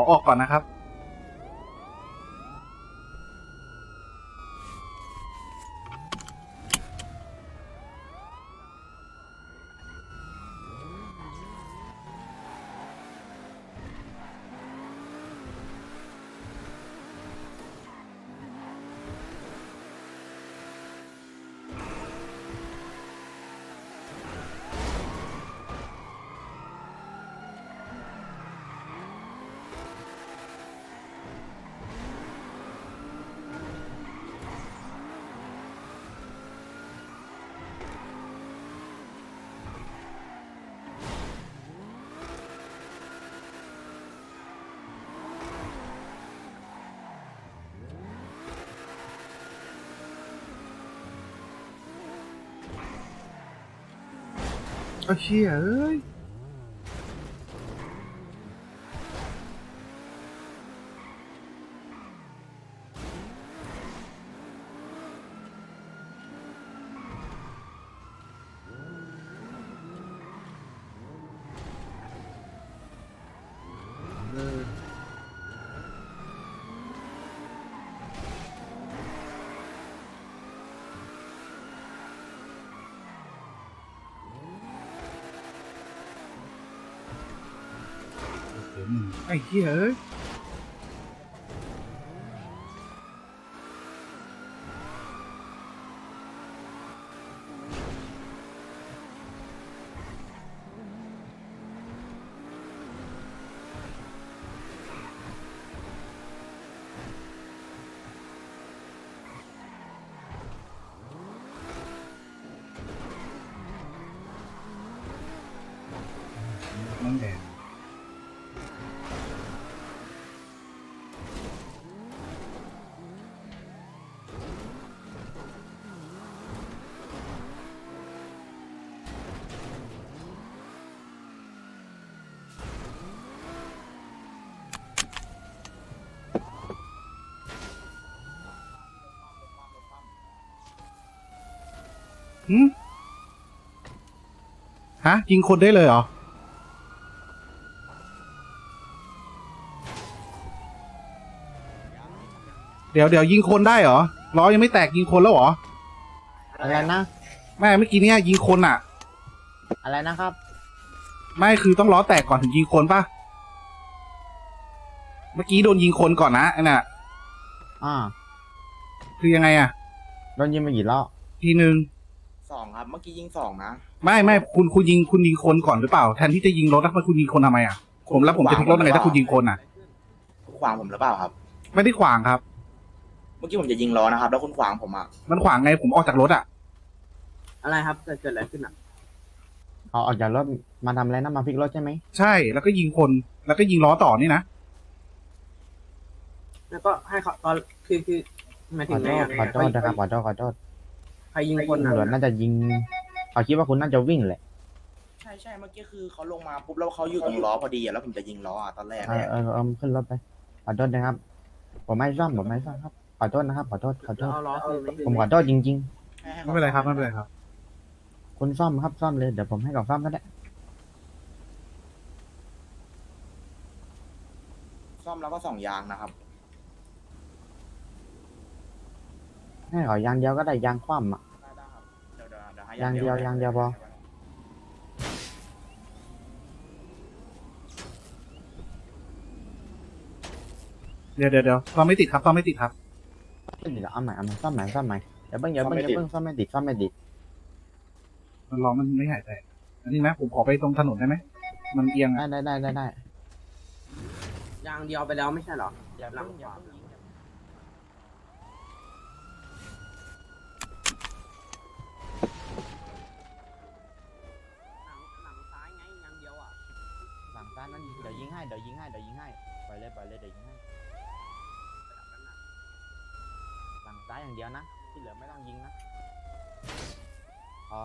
อออกก่อนนะครับ เชี่ยเอ้ย ไอ้ หืมฮะ ยิงคนได้เลยเหรอ เดี๋ยวเดี๋ยวยิงคนได้เหรอ ล้อยังไม่แตกยิงคนแล้วเหรอ อะไรนะไม่เมื่อกี้เนี่ยยิงคนอะ อะไรนะครับ ไม่คือต้องล้อแตกก่อนถึงยิงคนปะเมื่อกี้โดนยิงคนก่อนนะไอ้น่ะอ่า คือยังไงอะ โดนยิงไปกี่รอบทีหนึ่ง สองครับ เมื่อกี้ยิงสองนะ ไม่ไม่คุณคุณยิงคุณยิงคนก่อนหรือเปล่าแทนที่จะยิงรถแล้วคุณยิงคนทำไมอะผมแล้วผมจะพลิกรถยังไงถ้าคุณยิงคนอะขวางผมหรือเปล่าครับ ไม่ได้ขวางครับ เมื่อกี้ผมจะยิงล้อนะครับ แล้วคุณขวางผมอะ มันขวางไงผมออกจากรถอะ อะไรครับเกิดเกิดอะไรขึ้นอะเอาออกจากรถมาทำอะไรนะมาพลิกรถใช่ไหมใช่แล้วก็ยิงคนแล้วก็ยิงล้อต่อนี่นะแล้วก็ให้เขาตอนคือคือหมายขถึองโทไงษอะขอโทษนะครับขอโทษขอโทษ ใครยิงคนตำรวจอะน่าจะยิงเขาคิดว่าคุณน่าจะวิ่งแหละใช่ใช่เมื่อกี้คือเขาลงมาปุ๊บแล้วเขาอยู่ตรงล้อพอดีอะแล้วผมจะยิงล้ออะตอนแรกเออเนี่ยเออเออขึ้นรถไปขอโทษนะครับผมไม่ซ่อมผมไม่ซ่อมครับขอโทษนะครับขอโทษขอโทแล้วษเอาล้อคืนไหมผมขอโทษจริงให้ให้ไม่เป็นไรครับไม่เป็นไรครับๆคุณซ่อมครับซ่อมเลยเดี๋ยวผมให้เขาซ่อมก็ได้ซ่อมแล้วก็สองยางนะครับ ให้เขายางเดียวก็ได้ยางคว่ำอะ ได้ได้ครับเดี๋ยวเดี๋ยวเดี๋ยวให้ยางเดียวยางเดียวพอ เดี๋ยวเดี๋ยวเดี๋ยวซ่อมไม่ติดครับซ่อมไม่ติดครับเดี๋ยวเอาใหม่เอาใหม่ซ่อมใหม่ซ่อมใหม่อย่าเพิ่งอย่าเพิ่งอย่าเพิ่งซ่อมไม่ติดซ่อมไม่ติดมันล้อมันไม่หายใจอันนี้นะผมขอไปตรงถนนได้ไหมมันเอียงได้อะได้ได้ได้ได้ยางเดียวไปแล้วไม่ใช่เหรออย่าหลัเพิ่งงขอย่าวา เพิ่งยิง หลังซ้ายไงยางเดียวอะ หลังซ้ายนั้นเดี๋ยวยิงให้เดี๋ยวยิงให้เดี๋ยวยิงให้ปล่อยเลยปล่อยเลยเดี๋ยวยิงให้หลังซ้ายอย่างเดียวนะที่เหลือไม่ต้องยิงนะพอ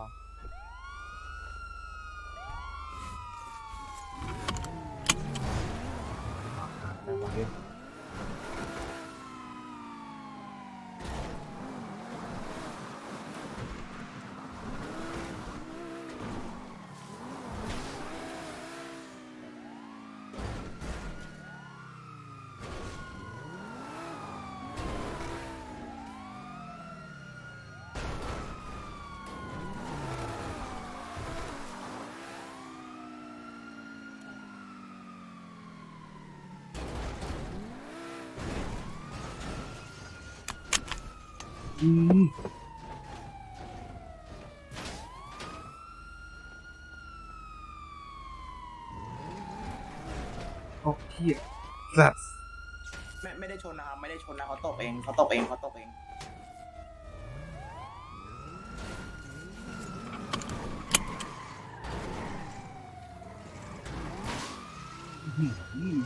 เโอ้เฮียสัตไม่ไม่ได้ชนนะครับไม่ได้ชนนะเขาตกเองเขาตกเองเขาตกเองอืม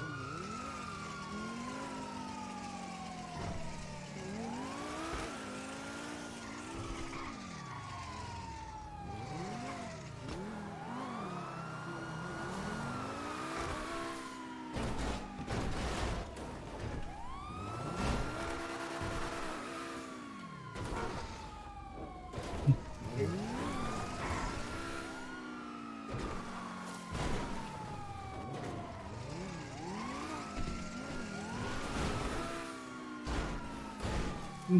อื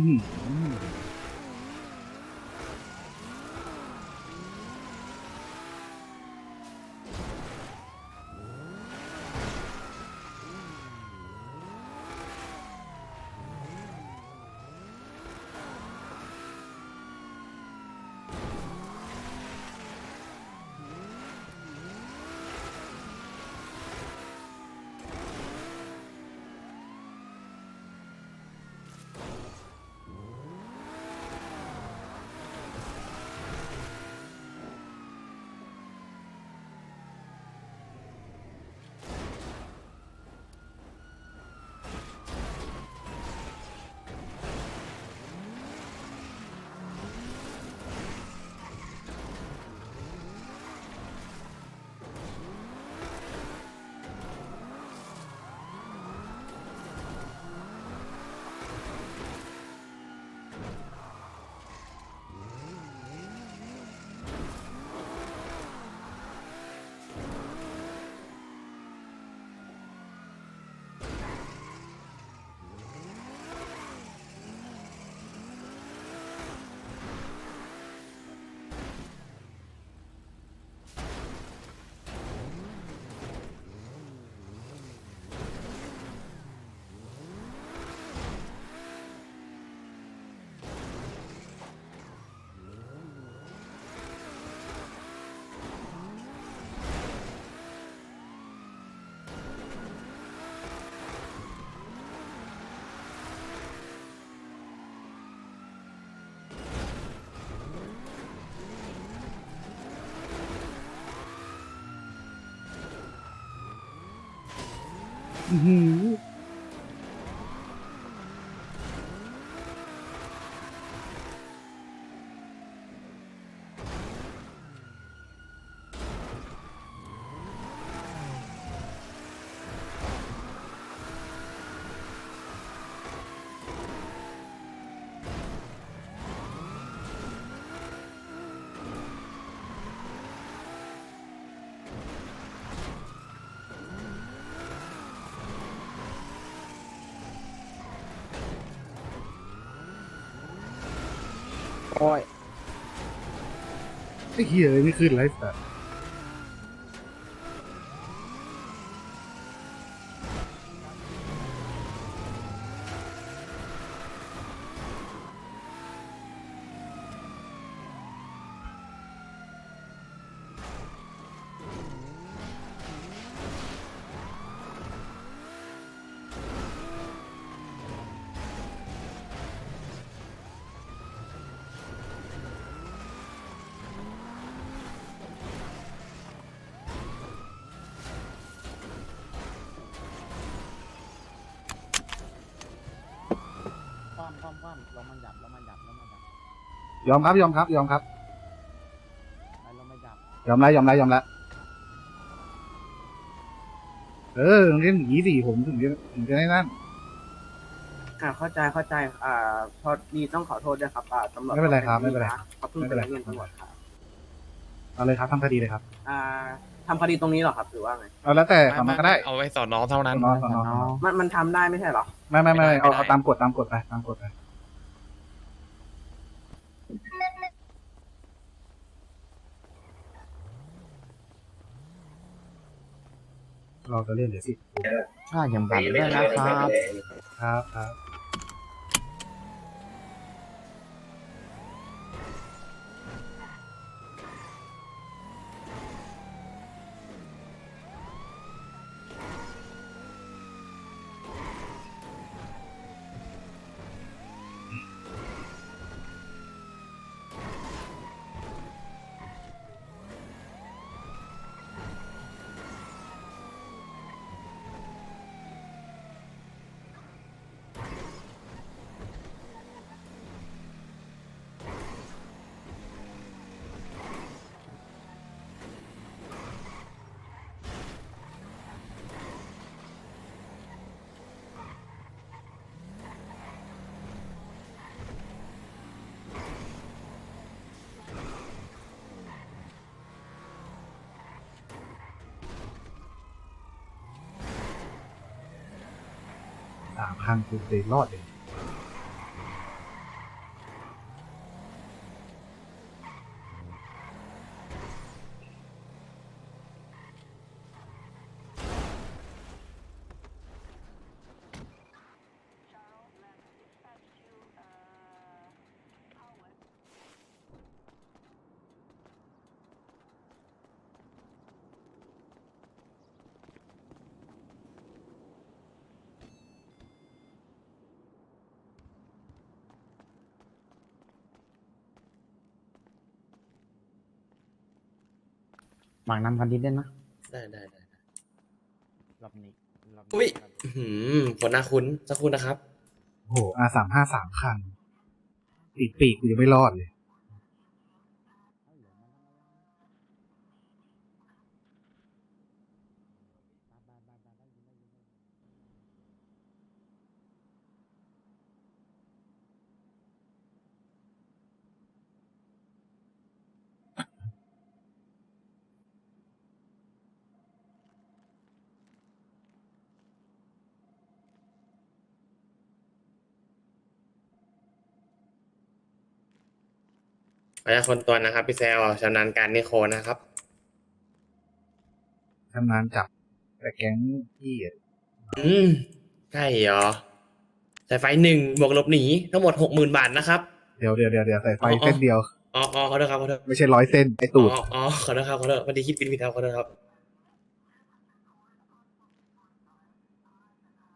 อื โอ้ยไอ้เฮียเลยนี่คือไรสัตว์ค ว่ำคว่ำคว่ำลงมันหยับลงมันหยับลงมันหยับยอมครับยอมครับยอมครับไปลงมันหยับยอมแล้วยอมแล้วยอมแล้วเออเล่นอย่างนี้ดิผมถึงจะถึงจะได้นั่น อ่าเข้าใจเข้าใจอ่าพอดีต้องขอโทษด้วยครับอ่าตำรวจไม่เป็นไรครับไม่เป็นไรเขาเพิ่งไม่ไปเป็นไรเรียนตำรวจครับเอาเลยครับทำคดีเลยครับอ่าทำคดีตรงนี้เหรอครับหรือว่าไงเอาแล้วแต่ฝั่งมันก็ได้เอาไว้สอนน้องเท่านั้น สอนอสอนอมันมันทำได้ไม่ใช่เหรอ ไม่ไม่ไม่ไม่ได้เอาไม่ได้เอาตามกฎตามกฎไปตามกฎไป เราจะเล่นเดี๋ยวสิค่ายังบัตรด้วยนะครับ ครับครับามครั้งกูเตยรอดเลย หมากนำคันดินเล่นนะได้ได้ได้รอบนี้รอบอุ้ยรอบนี้อื้อหืมคนน่าคุ้นสักครู่นะครับ โอ้โหอาสามห้าสามคันติดปีกกูยังไม่รอดเลย ออนุญาตคนตัวนะครับ พี่แซวชำนาญการนิโคนะครับทำงานจับแต่แก๊งพี่อะอืมใช่เหรอสายไฟหนึ่งบวกลบหนีทั้งหมดหกหมื่นบาทนะครับ เดี๋ยวเดี๋ยวเดี๋ยวเดี๋ยวใส่ไฟอ๋อเส้นเดียวอ๋ออ๋อขอโทษครับขอโทษไม่ใช่ร้อยเส้นไอตูดอ๋ออ๋อขอโทษครับขอโทษวันนี้คิดผิดผิดครับขอโทษครับ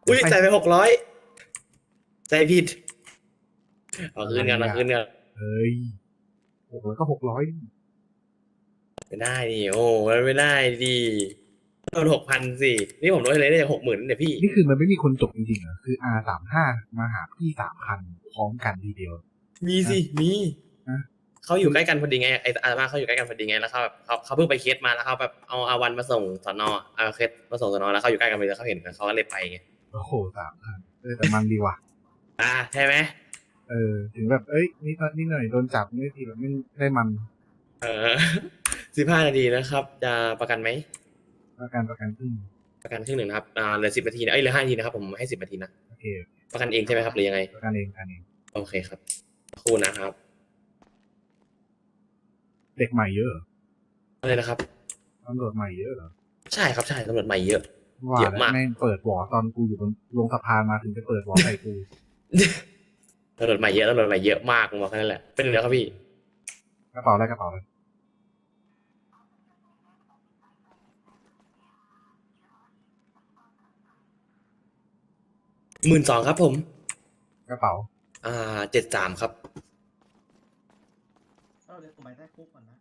อุ้ยใส่ไปหกร้อยใจผิดเอาคืนกันเอาคืนกันเฮ้ย หกร้อยก็หกร้อยไม่ได้ดิโอ้มันไม่ได้ดิโดนหกพันสิ นี่ผมลดให้เลยได้หกหมื่นเนี่ยพี่ นี่คือมันไม่มีคนจบจริงๆเหรอ คือ R สามห้ามาหาพี่สามคันพร้อมกันทีเดียว มีสิ มีฮะเขาอยู่ใกล้กันพอดีไงไอ้อามาเขาอยู่ใกล้กันพอดีไงแล้วเขาแบบเขาเขาเพิ่งไปเคสมาแล้วเขาแบบเอาอาวันมาส่งสอนอเอาเคสมาส่งสอนอแล้วเขาอยู่ใกล้กันพอดีแล้วเขาเห็นกันเขาก็เลยไปไงโอ้โหสามคันเออแต่มันดีว่ะอ่าใช่ไหม เออถึงแบบเอ้ยนี่นี่หน่อยโดนจับนี่ทีแบบไม่ได้มัน เออสิบห้านาทีนะครับ จะประกันไหมประกันประกันครึ่งประกันครึ่งหนึ่งนะครับอ่าเหลือสิบนาทีนะเอ้ยเหลือห้านาทีนะครับผมให้สิบนาทีนะโอเคประกันเองใช่ไหมครับหรือยังไง ประกันเองประกันเองโอเคครับสักครู่นะครับ เด็กใหม่เยอะเหรออะไรนะครับตำรวจใหม่เยอะเหรอใช่ครับใช่ตำรวจใหม่เยอะว่าเยอะแล้วมากแม่งเปิดหวอตอนกูอยู่บนลงสะพานมาถึงจะเปิดหวอใส่กู ตำรวจใหม่เยอะตำรวจใหม่เยอะมากผมบอกแค่นั้นแหละ เป็นยังไงครับพี่ กระเป๋าอะไรกระเป๋าอะไรหมื่นสองครับผม กระเป๋า อ่าเจ็ดสามครับ เออเดี๋ยวผมไปได้คุกก่อนนะ